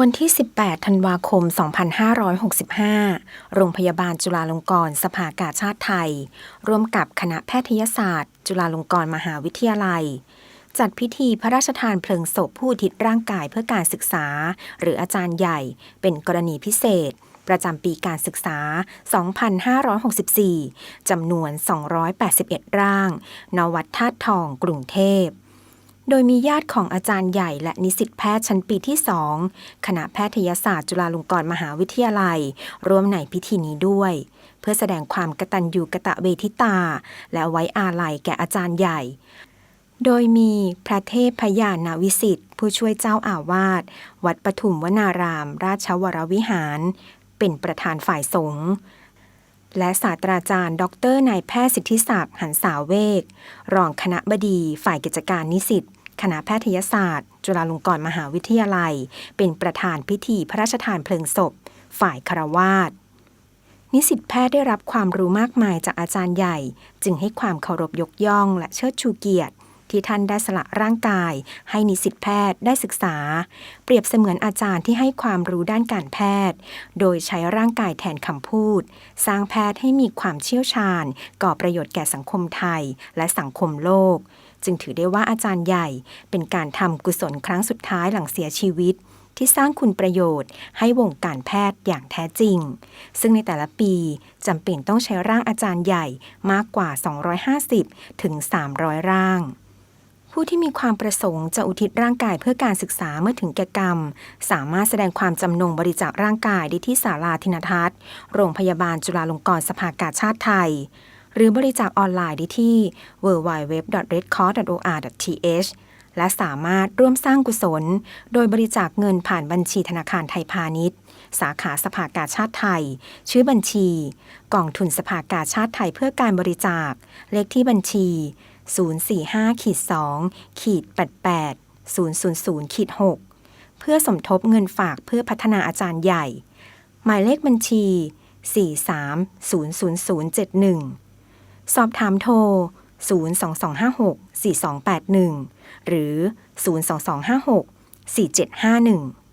วันที่ 18 ธันวาคม 2565 โรงพยาบาลจุฬาลงกรณ์สภากาชาติไทย ร่วมกับคณะแพทยศาสตร์ จุฬาลงกรณ์มหาวิทยาลัย จัดพิธีพระราชทานเพลิงศพผู้ทิศร่างกายเพื่อการศึกษา หรืออาจารย์ใหญ่ เป็นกรณีพิเศษ ประจำปีการศึกษา 2564 จำนวน 281 ร่างณวัดธาตุทอง กรุงเทพ โดยมีญาติของอาจารย์ใหญ่และนิสิตแพทย์ชั้นปีที่ 2 คณะแพทยศาสตร์จุฬาลงกรณ์มหาวิทยาลัย ร่วมในพิธีนี้ด้วย เพื่อแสดงความกตัญญูกะตะเวทิตา และไว้อาลัยแก่อาจารย์ใหญ่ โดยมีพระเทพพยานาวิสิทธิ์ผู้ช่วยเจ้าอาวาสวัดปทุมวนาราม ราชวรวิหาร เป็นประธานฝ่ายสงฆ์ และศาสตราจารย์ดอกเตอรนายแพทย์สิทธิศักดิ์หันสาวเวกรองคณะบดี ฝ่ายกิจการนิสิตคณะแพทยศาสตร์ จุฬาลงกรณ์มหาวิทยาลัย เป็นประธานพิธีพระราชทานเพลิงศพ ฝ่ายคารวาสนิสิตแพทย์ได้รับความรู้มากมายจากอาจารย์ใหญ่ จึงให้ความเคารพยกย่องและเชิดชูเกียรติ ที่ท่านได้สละร่างกาย ให้นิสิตแพทย์ได้ศึกษา เปรียบเสมือนอาจารย์ที่ให้ความรู้ด้านการแพทย์ โดยใช้ร่างกายแทนคำพูด สร้างแพทย์ให้มีความเชี่ยวชาญ ก่อประโยชน์แก่สังคมไทย และสังคมโลก จึงถือได้ว่าอาจารย์ใหญ่ เป็นการทำกุศลครั้งสุดท้ายหลังเสียชีวิตที่สร้างคุณประโยชน์ให้วงการแพทย์อย่างแท้จริง ซึ่งในแต่ละปีจำเป็นต้องใช้ร่างอาจารย์ใหญ่มากกว่า 250 ถึง 300 ร่าง ผู้ที่มีความประสงค์จะอุทิศร่างกายเพื่อการศึกษาเมื่อถึงแก่กรรม สามารถแสดงความจำนงบริจาคร่างกายได้ที่ศาลาธินทัศน์ โรงพยาบาลจุฬาลงกรณ์สภากาชาติไทย หรือบริจาคออนไลน์ได้ที่ www.redcross.or.th และสามารถร่วมสร้างกุศล โดยบริจาคเงินผ่านบัญชีธนาคารไทยพาณิชย์ สาขาสภากาชาติไทย ชื่อบัญชี กองทุนสภากาชาติไทยเพื่อการบริจาค เลขที่บัญชี 045ขีด2ขีด88 000ขีด6เพื่อสมทบเงินฝากเพื่อพัฒนาอาจารย์ใหญ่ หมายเลขบัญชี 430071 สอบถามโทร 02256 4281 หรือ 02256 4751